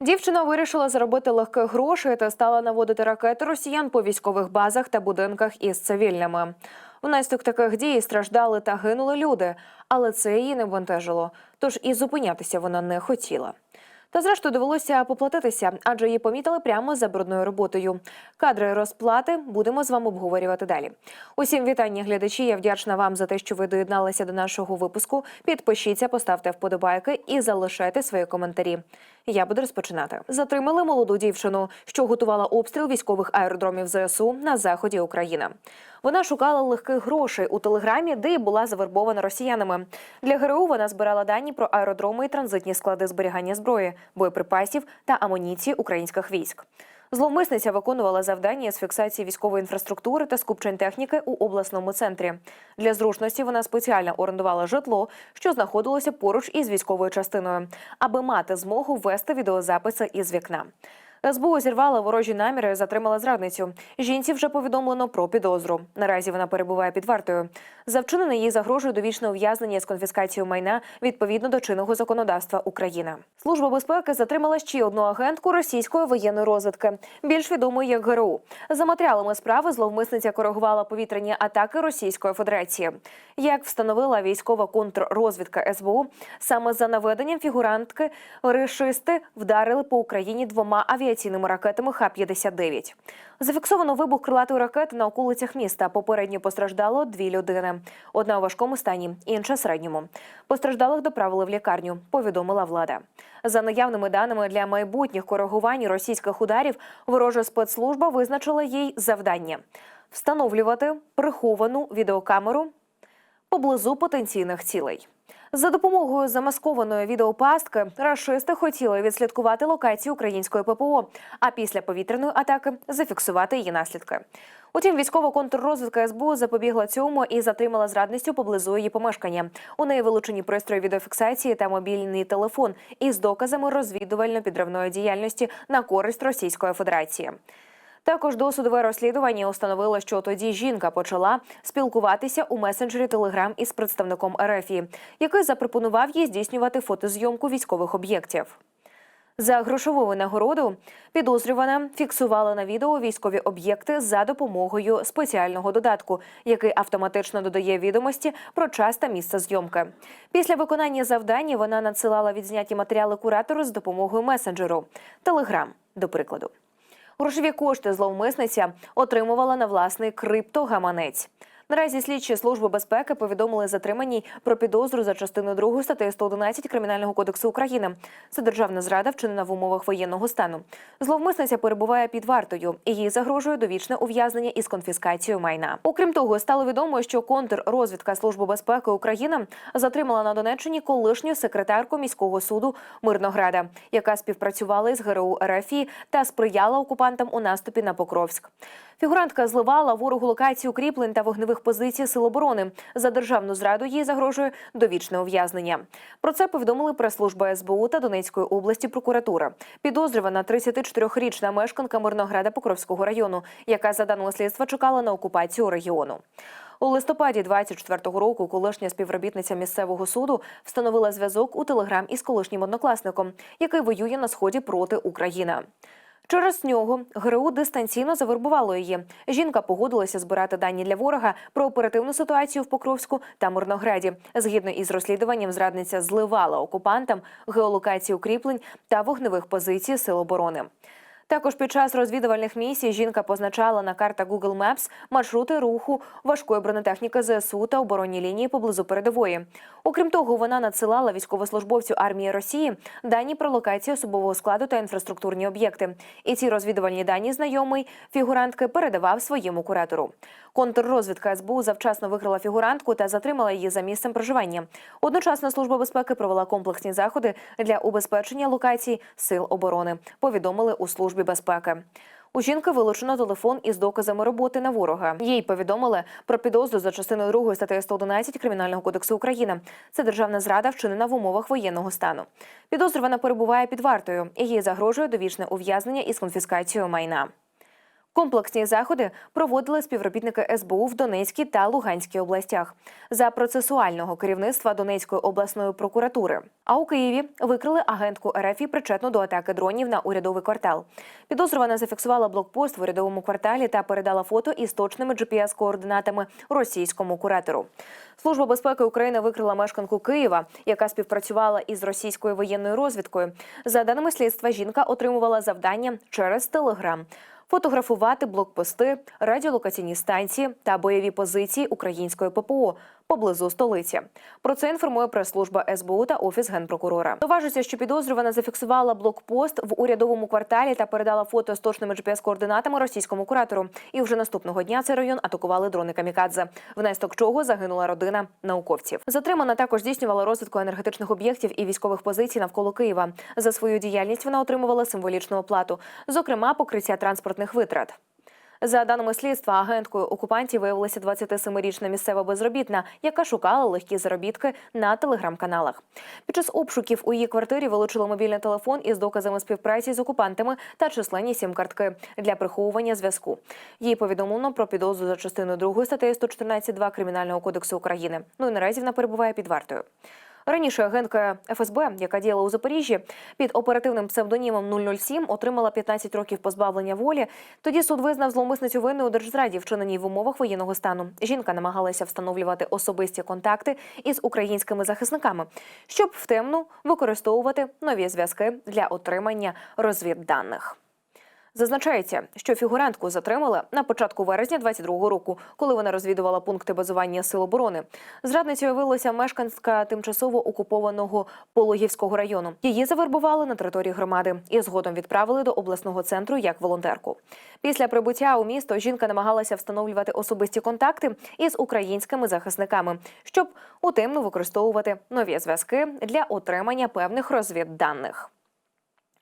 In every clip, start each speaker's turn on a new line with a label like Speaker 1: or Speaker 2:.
Speaker 1: Дівчина вирішила заробити легких грошей та стала наводити ракети росіян по військових базах та будинках із цивільними. Внаслідок таких дій страждали та гинули люди, але це її не бентежило. Тож і зупинятися вона не хотіла. Та зрештою довелося поплатитися, адже її помітили прямо за брудною роботою. Кадри розплати будемо з вами обговорювати далі. Усім вітання, глядачі. Я вдячна вам за те, що ви доєдналися до нашого випуску. Підпишіться, поставте вподобайки і залишайте свої коментарі. Я буду розпочинати. Затримали молоду дівчину, що готувала обстріл військових аеродромів ЗСУ на заході України. Вона шукала легких грошей у телеграмі, де й була завербована росіянами. Для ГРУ вона збирала дані про аеродроми і транзитні склади зберігання зброї, боєприпасів та амуніції українських військ. Зловмисниця виконувала завдання з фіксації військової інфраструктури та скупчень техніки у обласному центрі. Для зручності вона спеціально орендувала житло, що знаходилося поруч із військовою частиною, аби мати змогу ввести відеозаписи із вікна. СБУ зірвала ворожі наміри, затримала зрадницю. Жінці вже повідомлено про підозру. Наразі вона перебуває під вартою. За вчинене їй загрожує довічне ув'язнення з конфіскацією майна відповідно до чинного законодавства України. Служба безпеки затримала ще одну агентку російської воєнної розвідки, більш відомої як ГРУ. За матеріалами справи зловмисниця коригувала повітряні атаки Російської Федерації. Як встановила військова контррозвідка СБУ, саме за наведенням фігурантки ришисти вдарили по Україні двома авіаційними ракетами Х-59. Зафіксовано вибух крилатої ракети на околицях міста. Попередньо постраждало дві людини. Одна у важкому стані, інша середньому. Постраждалих доправили в лікарню, повідомила влада. За наявними даними для майбутніх коригувань російських ударів, ворожа спецслужба визначила їй завдання встановлювати приховану відеокамеру поблизу потенційних цілей. За допомогою замаскованої відеопастки рашисти хотіли відслідкувати локацію української ППО, а після повітряної атаки зафіксувати її наслідки. Утім, військова контррозвідка СБУ запобігла цьому і затримала зрадницю поблизу її помешкання. У неї вилучені пристрої відеофіксації та мобільний телефон із доказами розвідувально-підривної діяльності на користь Російської Федерації. Також досудове розслідування установило, що тоді жінка почала спілкуватися у месенджері Телеграм із представником РФІ, який запропонував їй здійснювати фотозйомку військових об'єктів. За грошову винагороду підозрювана фіксувала на відео військові об'єкти за допомогою спеціального додатку, який автоматично додає відомості про час та місце зйомки. Після виконання завдання вона надсилала відзняті матеріали куратору з допомогою месенджеру Телеграм, до прикладу. Грошові кошти зловмисниця отримувала на власний криптогаманець. Наразі слідчі служби безпеки повідомили затриманій про підозру за частиною 2 статті 111 Кримінального кодексу України. Це державна зрада, вчинена в умовах воєнного стану. Зловмисниця перебуває під вартою, їй загрожує довічне ув'язнення із конфіскацією майна. Окрім того, стало відомо, що контррозвідка Служби безпеки України затримала на Донеччині колишню секретарку міського суду Мирнограда, яка співпрацювала із ГРУ РФІ та сприяла окупантам у наступі на Покровськ. Фігурантка зливала ворогу локацію кріплень та вогневих позицій Сил оборони. За державну зраду їй загрожує довічне ув'язнення. Про це повідомили прес-служба СБУ та Донецької області прокуратура. Підозрювана 34-річна мешканка Мирнограда Покровського району, яка за даного слідства чекала на окупацію регіону. У листопаді 24-го року колишня співробітниця місцевого суду встановила зв'язок у телеграм із колишнім однокласником, який воює на сході проти України. Через нього ГРУ дистанційно завербувало її. Жінка погодилася збирати дані для ворога про оперативну ситуацію в Покровську та Мирнограді. Згідно із розслідуванням, зрадниця зливала окупантам геолокації укріплень та вогневих позицій сил оборони. Також під час розвідувальних місій жінка позначала на картах Google Maps маршрути руху важкої бронетехніки ЗСУ та оборонні лінії поблизу передової. Окрім того, вона надсилала військовослужбовцю армії Росії дані про локацію особового складу та інфраструктурні об'єкти. І ці розвідувальні дані знайомий фігурантки передавав своєму куратору. Контррозвідка СБУ завчасно викрила фігурантку та затримала її за місцем проживання. Одночасно служба безпеки провела комплексні заходи для убезпечення локацій сил оборони. Повідомили у службі безпеки. У жінки вилучено телефон із доказами роботи на ворога. Їй повідомили про підозру за частиною 2 статті 111 Кримінального кодексу України. Це державна зрада, вчинена в умовах воєнного стану. Підозрювана перебуває під вартою, і їй загрожує довічне ув'язнення із конфіскацією майна. Комплексні заходи проводили співробітники СБУ в Донецькій та Луганській областях за процесуального керівництва Донецької обласної прокуратури. А у Києві викрили агентку РФ, причетну до атаки дронів на урядовий квартал. Підозрювана зафіксувала блокпост в урядовому кварталі та передала фото із точними GPS-координатами російському куратору. Служба безпеки України викрила мешканку Києва, яка співпрацювала із російською воєнною розвідкою. За даними слідства, жінка отримувала завдання через Телеграм. Фотографувати блокпости, радіолокаційні станції та бойові позиції української ППО поблизу столиці. Про це інформує прес-служба СБУ та офіс генпрокурора. Доважиться, що підозрювана зафіксувала блокпост в урядовому кварталі та передала фото з точними GPS-координатами російському куратору. І вже наступного дня цей район атакували дрони камікадзе. Внаслідок чого загинула родина науковців. Затримана також здійснювала розвідку енергетичних об'єктів і військових позицій навколо Києва. За свою діяльність вона отримувала символічну оплату, зокрема покриття транспортних витрат. За даними слідства, агенткою окупантів виявилася 27-річна місцева безробітна, яка шукала легкі заробітки на телеграм-каналах. Під час обшуків у її квартирі вилучили мобільний телефон із доказами співпраці з окупантами та численні сім-картки для приховування зв'язку. Їй повідомлено про підозру за частиною 2 статтею 114.2 Кримінального кодексу України. Ну і наразі вона перебуває під вартою. Раніше агентка ФСБ, яка діяла у Запоріжжі, під оперативним псевдонімом 007 отримала 15 років позбавлення волі. Тоді суд визнав зловмисницю винною у держзраді, вчиненій в умовах воєнного стану. Жінка намагалася встановлювати особисті контакти із українськими захисниками, щоб втемну використовувати нові зв'язки для отримання розвідданих. Зазначається, що фігурантку затримали на початку вересня 22-го року, коли вона розвідувала пункти базування сил оборони. Зрадницею виявилася мешканська тимчасово окупованого Пологівського району. Її завербували на території громади і згодом відправили до обласного центру як волонтерку. Після прибуття у місто жінка намагалася встановлювати особисті контакти із українськими захисниками, щоб утимно використовувати нові зв'язки для отримання певних розвідданих.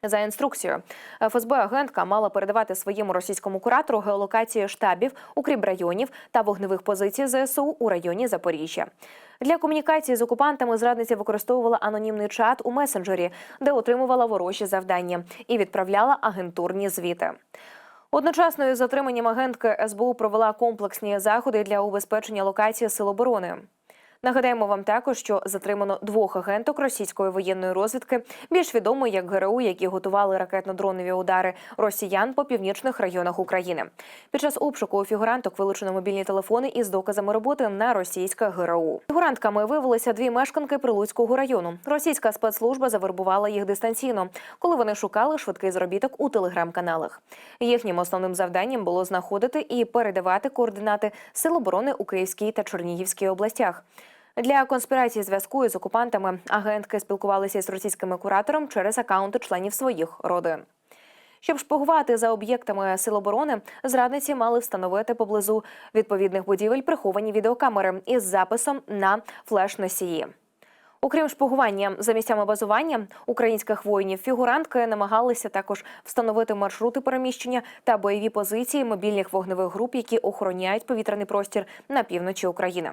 Speaker 1: За інструкцією, ФСБ агентка мала передавати своєму російському куратору геолокації штабів, укріп районів та вогневих позицій ЗСУ у районі Запоріжжя. Для комунікації з окупантами зрадниця використовувала анонімний чат у месенджері, де отримувала ворожі завдання і відправляла агентурні звіти. Одночасно із затриманням агентки СБУ провела комплексні заходи для убезпечення локації сил оборони. Нагадаємо вам також, що затримано двох агенток російської воєнної розвідки, більш відомої як ГРУ, які готували ракетно-дронові удари росіян по північних районах України. Під час обшуку у фігуранток вилучено мобільні телефони із доказами роботи на російське ГРУ. Фігурантками виявилися дві мешканки Прилуцького району. Російська спецслужба завербувала їх дистанційно, коли вони шукали швидкий заробіток у телеграм-каналах. Їхнім основним завданням було знаходити і передавати координати сил оборони у Київській та Чернігівській областях. Для конспірації зв'язку із окупантами агентки спілкувалися з російськими куратором через акаунти членів своїх родин. Щоб шпигувати за об'єктами сил оборони, зрадниці мали встановити поблизу відповідних будівель приховані відеокамери із записом на флеш-носії. Окрім шпигування за місцями базування українських воїнів, фігурантки намагалися також встановити маршрути переміщення та бойові позиції мобільних вогневих груп, які охороняють повітряний простір на півночі України.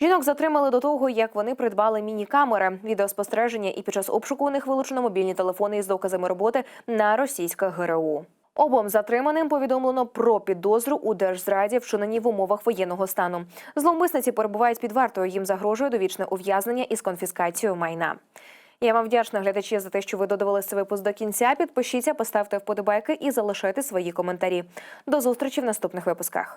Speaker 1: Жінок затримали до того, як вони придбали міні-камери, відеоспостереження, і під час обшуку у них вилучено мобільні телефони із доказами роботи на російське ГРУ. Обом затриманим повідомлено про підозру у держзраді, вчиненій в умовах воєнного стану. Зловмисниці перебувають під вартою. Їм загрожує довічне ув'язнення із конфіскацією майна. Я вам вдячна глядачі за те, що ви додавали цей випуск до кінця. Підпишіться, поставте вподобайки і залишайте свої коментарі. До зустрічі в наступних випусках.